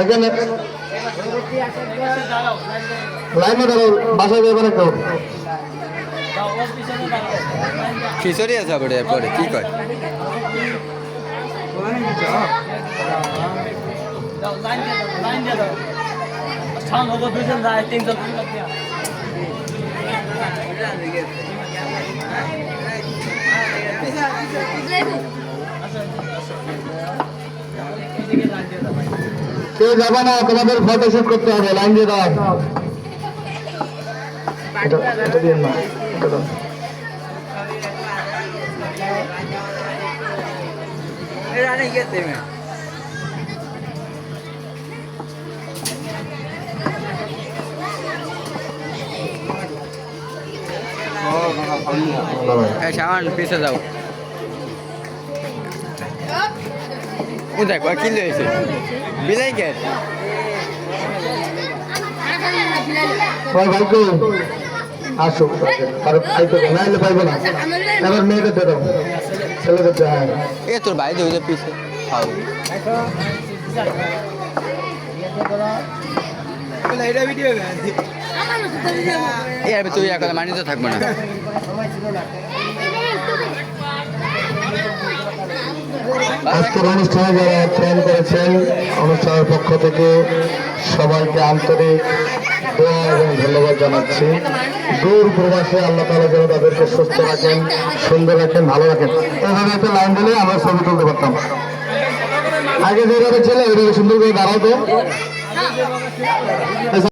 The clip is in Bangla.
এখানে লাইনে দাঁড়াও বাসায় যাবে না কেউ খিচুড়ি আছে আবার এরপরে কি কয়? কেউ যাবে না তোমাদের ফটোশুট করতে হবে লাইন দিয়ে দাও এটা- এটা দিয়েন না, এটা দাও। এই সামান পিছে যাও কোথায়? কয় কি লয়েছে বিলাই কে? ওই আসো খাইতে হবে না এলে পাইবো না? এবার মেয়েদের দিয়ে দাও দিয়ে হ্যাঁ এ তোর ভাই ধরে যা পিছে। খাও এই আর তুই এখন মানিতে থাকব না। আজকের অনুষ্ঠানে যারা অর্থায়ন করেছেন, অনুষ্ঠানের পক্ষ থেকে সবাইকে আন্তরিক দোয়া এবং ধন্যবাদ জানাচ্ছি। দূর প্রবাসে আল্লাহ তালা যেন তাদেরকে সুস্থ রাখেন, সুন্দর রাখেন, ভালো রাখেন। এভাবে একটা লাইন দিলে আমরা ছবি তুলতে পারতাম। আগে যেভাবে ছিল ওইভাবে সুন্দর করে দাঁড়াতো।